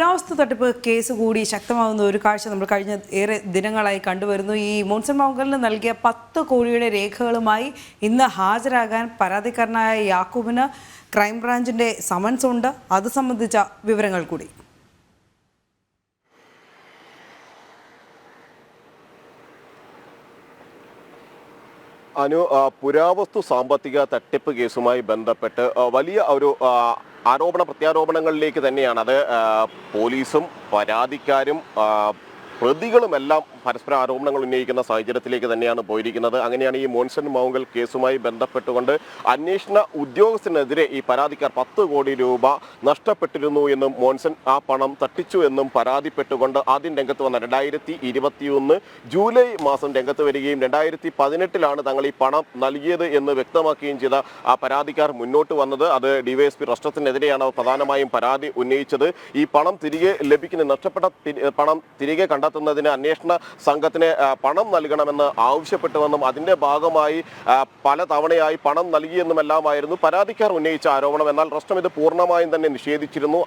പുരാവസ്തു തട്ടിപ്പ് കേസ് കൂടി ശക്തമാകുന്ന ഒരു കാഴ്ച നമ്മൾ കഴിഞ്ഞ ഏറെ ദിനങ്ങളായി കണ്ടുവരുന്നു. ഈ മോൺസൺ മൗങ്കലിന് നൽകിയ പത്ത് കോടിയുടെ രേഖകളുമായി ഇന്ന് ഹാജരാകാൻ പരാതിക്കാരനായ യാക്കൂബിന് ക്രൈംബ്രാഞ്ചിന്റെ സമൻസ് ഉണ്ട്. അത് സംബന്ധിച്ച വിവരങ്ങൾ കൂടി. അനു പുരാവസ്തു സാമ്പത്തിക തട്ടിപ്പ് കേസുമായി ബന്ധപ്പെട്ട് വലിയ ഒരു ആരോപണ പ്രത്യാരോപണങ്ങളിലേക്ക് തന്നെയാണ്. അത് പോലീസും പരാതിക്കാരും പ്രതികളുമെല്ലാം പരസ്പര ആരോപണങ്ങൾ ഉന്നയിക്കുന്ന സാഹചര്യത്തിലേക്ക് തന്നെയാണ് പോയിരിക്കുന്നത്. അങ്ങനെയാണ് ഈ മോൻസൺ മൗങ്കൽ കേസുമായി ബന്ധപ്പെട്ടുകൊണ്ട് അന്വേഷണ ഉദ്യോഗസ്ഥനെതിരെ ഈ പരാതിക്കാർ പത്ത് കോടി രൂപ നഷ്ടപ്പെട്ടിരുന്നു എന്നും മോൺസൺ ആ പണം തട്ടിച്ചു എന്നും പരാതിപ്പെട്ടുകൊണ്ട് ആദ്യം രംഗത്ത് വന്ന രണ്ടായിരത്തി ഇരുപത്തിയൊന്ന് ജൂലൈ മാസം രംഗത്ത് വരികയും രണ്ടായിരത്തി പതിനെട്ടിലാണ് തങ്ങൾ ഈ പണം നൽകിയത് എന്ന് വ്യക്തമാക്കുകയും ചെയ്ത ആ പരാതിക്കാർ മുന്നോട്ട് വന്നത്. അത് ഡിവൈഎസ്പി റസ്റ്റത്തിനെതിരെയാണ് അവർ പ്രധാനമായും പരാതി ഉന്നയിച്ചത്. ഈ പണം തിരികെ ലഭിക്കുന്ന നഷ്ടപ്പെട്ട പണം തിരികെ കണ്ടെത്തുന്നതിന് അന്വേഷണ സംഘത്തിന് പണം നൽകണമെന്ന് ആവശ്യപ്പെട്ടുവെന്നും അതിന്റെ ഭാഗമായി പല തവണയായി പണം നൽകിയെന്നുമെല്ലാമായിരുന്നു പരാതിക്കാർ ഉന്നയിച്ച ആരോപണം. എന്നാൽ റസ്റ്റം ഇത് പൂർണമായും തന്നെ നിഷേധിച്ചിരുന്നു.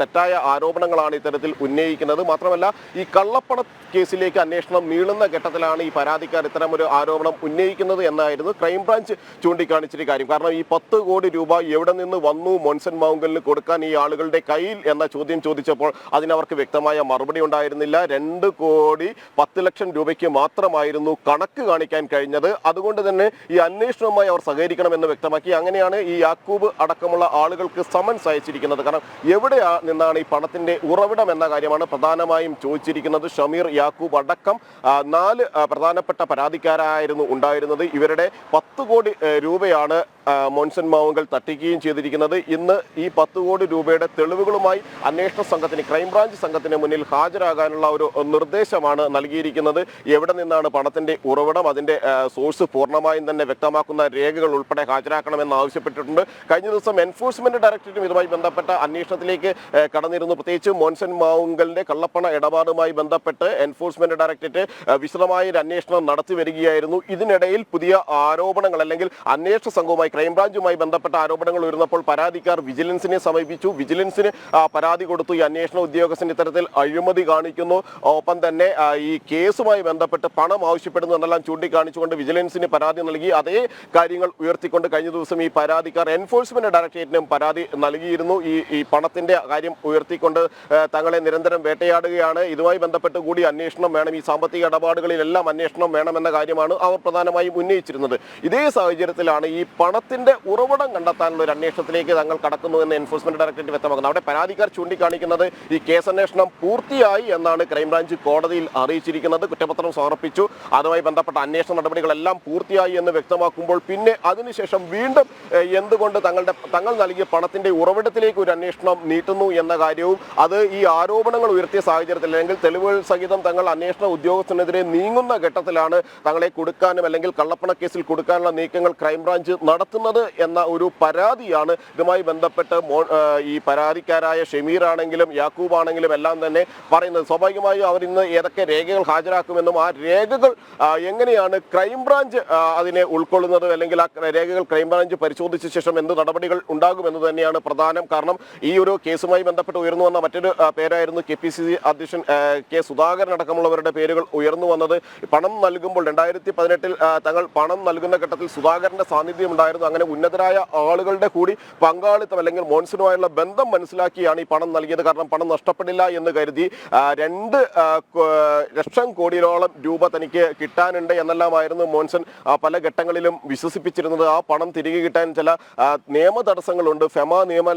തെറ്റായ ആരോപണങ്ങളാണ് ഇത്തരത്തിൽ ഉന്നയിക്കുന്നത്. മാത്രമല്ല ഈ കള്ളപ്പണ കേസിലേക്ക് അന്വേഷണം നീളുന്ന ഘട്ടത്തിലാണ് ഈ പരാതിക്കാർ ഇത്തരം ഒരു ആരോപണം ഉന്നയിക്കുന്നത് എന്നായിരുന്നു ക്രൈംബ്രാഞ്ച് ചൂണ്ടിക്കാണിച്ചൊരു കാര്യം. കാരണം ഈ പത്ത് കോടി രൂപ എവിടെ നിന്ന് വന്നു മോൻസൻ മൗങ്കലിന് കൊടുക്കാൻ ഈ ആളുകളുടെ കയ്യിൽ എന്ന ചോദ്യം ചോദിച്ചപ്പോൾ അതിനവർക്ക് വ്യക്തമായ മറുപടി ഉണ്ടായിരുന്നില്ല. രണ്ട് കോടി പത്ത് ലക്ഷം രൂപയ്ക്ക് മാത്രമായിരുന്നു കണക്ക് കാണിക്കാൻ കഴിഞ്ഞത്. അതുകൊണ്ട് തന്നെ ഈ അന്വേഷണവുമായി അവർ സഹകരിക്കണമെന്ന് വ്യക്തമാക്കി. അങ്ങനെയാണ് ഈ യാക്കൂബ് അടക്കമുള്ള ആളുകൾക്ക് സമൻസ് അയച്ചിരിക്കുന്നത്. കാരണം എവിടെ നിന്നാണ് ഈ പണത്തിന്റെ ഉറവിടം എന്ന കാര്യമാണ് പ്രധാനമായും ചോദിച്ചിരിക്കുന്നത്. ഷമീർ യാക്കൂബ് അടക്കം നാല് പ്രധാനപ്പെട്ട പരാതിക്കാരായിരുന്നു ഉണ്ടായിരുന്നത്. ഇവരുടെ പത്ത് കോടി രൂപയാണ് മോൻസൺ മാവുങ്കൽ തട്ടിക്കുകയും ചെയ്തിരിക്കുന്നത്. ഇന്ന് ഈ പത്ത് കോടി രൂപയുടെ തെളിവുകളുമായി അന്വേഷണ സംഘത്തിന് ക്രൈംബ്രാഞ്ച് സംഘത്തിന് മുന്നിൽ ഹാജരാകാനുള്ള ഒരു നിർദ്ദേശമാണ് നൽകിയിരിക്കുന്നത്. എവിടെ നിന്നാണ് പണത്തിന്റെ ഉറവിടം അതിന്റെ സോഴ്സ് പൂർണമായും തന്നെ വ്യക്തമാക്കുന്ന രേഖകൾ ഉൾപ്പെടെ ഹാജരാക്കണമെന്ന് ആവശ്യപ്പെട്ടിട്ടുണ്ട്. കഴിഞ്ഞ ദിവസം എൻഫോഴ്സ്മെന്റ് ഡയറക്ടറേറ്റും ഇതുമായി ബന്ധപ്പെട്ട അന്വേഷണത്തിലേക്ക് കടന്നിരുന്നു. പ്രത്യേകിച്ച് മോൻസൺ മാവുങ്കലിന്റെ കള്ളപ്പണ ഇടപാടുമായി ബന്ധപ്പെട്ട് എൻഫോഴ്സ്മെന്റ് ഡയറക്ടറേറ്റ് വിശദമായ ഒരു അന്വേഷണം നടത്തി വരികയായിരുന്നു. ഇതിനിടയിൽ പുതിയ ആരോപണങ്ങൾ അല്ലെങ്കിൽ അന്വേഷണ സംഘവുമായി ക്രൈംബ്രാഞ്ചുമായി ബന്ധപ്പെട്ട ആരോപണങ്ങൾ ഉയർന്നപ്പോൾ പരാതിക്കാർ വിജിലൻസിനെ സമീപിച്ചു. വിജിലൻസിന് പരാതി കൊടുത്തു. ഈ അന്വേഷണ ഉദ്യോഗസ്ഥൻ ഇത്തരത്തിൽ അഴിമതി കാണിക്കുന്നു. ഒപ്പം തന്നെ ഈ കേസുമായി ബന്ധപ്പെട്ട് പണം ആവശ്യപ്പെടുന്നു എന്നെല്ലാം ചൂണ്ടിക്കാണിച്ചുകൊണ്ട് വിജിലൻസിന് പരാതി നൽകി. അതേ കാര്യങ്ങൾ ഉയർത്തിക്കൊണ്ട് കഴിഞ്ഞ ദിവസം ഈ പരാതിക്കാർ എൻഫോഴ്സ്മെന്റ് ഡയറക്ടറേറ്റിനും പരാതി നൽകിയിരുന്നു. ഈ ഈ പണത്തിന്റെ കാര്യം ഉയർത്തിക്കൊണ്ട് തങ്ങളെ നിരന്തരം വേട്ടയാടുകയാണ്. ഇതുമായി ബന്ധപ്പെട്ട് കൂടി അന്വേഷണം വേണം. ഈ സാമ്പത്തിക ഇടപാടുകളിലെല്ലാം അന്വേഷണം വേണമെന്ന കാര്യമാണ് അവർ പ്രധാനമായും ഉന്നയിച്ചിരുന്നത്. ഇതേ സാഹചര്യത്തിലാണ് ഈ പണത്തിന്റെ ഉറവിടം കണ്ടെത്താനുള്ള ഒരു അന്വേഷണത്തിലേക്ക് തങ്ങൾ കടക്കുന്നു എന്ന് എൻഫോഴ്സ്മെന്റ് ഡയറക്ടറേറ്റ് വ്യക്തമാക്കുന്നു. അവിടെ പരാതിക്കാർ ചൂണ്ടിക്കാണിക്കുന്നത് ഈ കേസന്വേഷണം പൂർത്തിയായി എന്നാണ് ക്രൈംബ്രാഞ്ച് കോടതിയിൽ അറിയിച്ചിരിക്കുന്നത്. കുറ്റപത്രം സമർപ്പിച്ചു. അതുമായി ബന്ധപ്പെട്ട അന്വേഷണ നടപടികളെല്ലാം പൂർത്തിയായി എന്ന് വ്യക്തമാക്കുമ്പോൾ പിന്നെ അതിനുശേഷം വീണ്ടും എന്തുകൊണ്ട് തങ്ങളുടെ തങ്ങൾ നൽകിയ പണത്തിന്റെ ഉറവിടത്തിലേക്ക് ഒരു അന്വേഷണം നീട്ടുന്നു എന്ന കാര്യവും അത് ഈ ആരോപണങ്ങൾ ഉയർത്തിയ സാഹചര്യത്തിൽ അല്ലെങ്കിൽ തെളിവുകൾ സഹിതം തങ്ങൾ അന്വേഷണ ഉദ്യോഗസ്ഥനെതിരെ നീങ്ങുന്ന ഘട്ടത്തിലാണ് തങ്ങളെ കൊടുക്കാനും അല്ലെങ്കിൽ കള്ളപ്പണ കേസിൽ കൊടുക്കാനുള്ള നീക്കങ്ങൾ ക്രൈംബ്രാഞ്ച് നടത്തുന്നത് എന്ന ഒരു പരാതിയാണ് ഇതുമായി ബന്ധപ്പെട്ട് ഈ പരാതിക്കാരായ ഷമീർ ആണെങ്കിലും യാക്കൂബ് ആണെങ്കിലും എല്ലാം തന്നെ പറയുന്നത്. സ്വാഭാവികമായും അവർ ഇന്ന് ഏതൊക്കെ രേഖകൾ ഹാജരാക്കുമെന്നും ആ രേഖകൾ എങ്ങനെയാണ് ക്രൈംബ്രാഞ്ച് അതിനെ ഉൾക്കൊള്ളുന്നത് അല്ലെങ്കിൽ ആ രേഖകൾ ക്രൈംബ്രാഞ്ച് പരിശോധിച്ച ശേഷം എന്ത് നടപടികൾ ഉണ്ടാകുമെന്ന് തന്നെയാണ് പ്രധാനം. കാരണം ഈ ഒരു കേസുമായി ബന്ധപ്പെട്ട് ഉയർന്നു വന്ന മറ്റൊരു പേരായിരുന്നു കെ പി സി സി അധ്യക്ഷൻ കെ സുധാകരൻ അടക്കമുള്ളവരുടെ പേരുകൾ ഉയർന്നു വന്നത് പണം നൽകുമ്പോൾ രണ്ടായിരത്തി പതിനെട്ടിൽ തങ്ങൾ പണം നൽകുന്ന ഘട്ടത്തിൽ സുധാകരന്റെ സാന്നിധ്യം ഉണ്ടായിരുന്നു. അങ്ങനെ ഉന്നതരായ ആളുകളുടെ കൂടി പങ്കാളിത്തം അല്ലെങ്കിൽ മോൺസണുമായുള്ള ബന്ധം മനസ്സിലാക്കിയാണ് ഈ പണം നൽകിയത്. കാരണം പണം നഷ്ടപ്പെടില്ല എന്ന് കരുതി രണ്ട് ലക്ഷം കോടിയോളം രൂപ തനിക്ക് കിട്ടാനുണ്ട് എന്നെല്ലാമായിരുന്നു മോൻസൺ പല ഘട്ടങ്ങളിലും വിശ്വസിപ്പിച്ചിരുന്നത്. ആ പണം തിരികെ കിട്ടാൻ ചില നിയമ തടസ്സങ്ങളുണ്ട്. ഫെമ നിയമ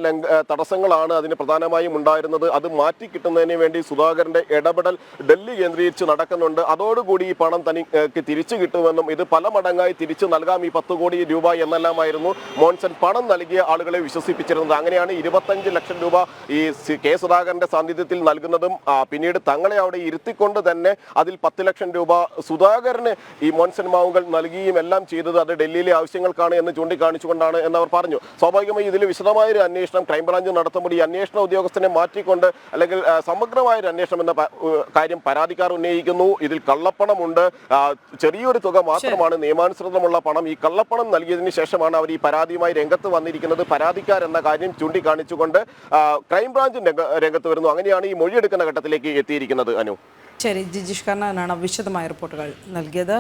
തടസ്സങ്ങളാണ് അതിന് പ്രധാനമായും ഉണ്ടായിരുന്നത്. അത് മാറ്റി കിട്ടുന്നതിന് വേണ്ടി സുധാകരന്റെ ഇടപെടൽ ഡൽഹി കേന്ദ്രീകരിച്ച് നടക്കുന്നുണ്ട്. അതോടുകൂടി ഈ പണം തനിക്ക് തിരിച്ചു കിട്ടുമെന്നും ഇത് പല മടങ്ങായി തിരിച്ചു നൽകാം. ഈ പത്ത് കോടി രൂപ എന്നെല്ലാമായിരുന്നു മോൻസൺ പണം നൽകിയ ആളുകളെ വിശ്വസിപ്പിച്ചിരുന്നത്. അങ്ങനെയാണ് ഇരുപത്തഞ്ച് ലക്ഷം രൂപ ഈ കെ സുധാകരന്റെ സാന്നിധ്യത്തിൽ നൽകുന്നതും പിന്നീട് തങ്ങളെ അവിടെ ഇരുത്തിക്കൊണ്ട് തന്നെ അതിൽ പത്ത് ലക്ഷം രൂപ സുധാകരന് ഈ മോൻസൺ മാവുകൾ നൽകുകയും എല്ലാം ചെയ്തത് അത് ഡൽഹിയിലെ ആവശ്യങ്ങൾക്കാണ് എന്ന് ചൂണ്ടിക്കാണിച്ചുകൊണ്ടാണ് എന്നവർ പറഞ്ഞു. സ്വാഭാവികമായി ഇതിൽ വിശദമായ ഒരു അന്വേഷണം ക്രൈംബ്രാഞ്ച് നടത്തുമ്പോൾ ഈ അന്വേഷണ ഉദ്യോഗസ്ഥനെ മാറ്റിക്കൊണ്ട് അല്ലെങ്കിൽ സമഗ്രമായ ഒരു അന്വേഷണം എന്ന കാര്യം പരാതിക്കാർ ഉന്നയിക്കുന്നു. ഇതിൽ കള്ളപ്പണമുണ്ട്. ചെറിയൊരു തുക മാത്രമാണ് നിയമാനുസൃതമുള്ള പണം. ഈ കള്ളപ്പണം നൽകിയതിന് ശേഷം ശേഷമാണ് അവർ ഈ പരാതിയുമായി രംഗത്ത് വന്നിരിക്കുന്നത് പരാതിക്കാരെന്ന കാര്യം ചൂണ്ടിക്കാണിച്ചുകൊണ്ട് ക്രൈംബ്രാഞ്ച് രംഗ- രംഗത്ത് വരുന്നു. അങ്ങനെയാണ് ഈ മൊഴിയെടുക്കുന്ന ഘട്ടത്തിലേക്ക് എത്തിയിരിക്കുന്നത് അനു. ശരി ജിജിഷ് കർണാനാണ് വിശദമായ റിപ്പോർട്ടുകൾ നൽകിയത്.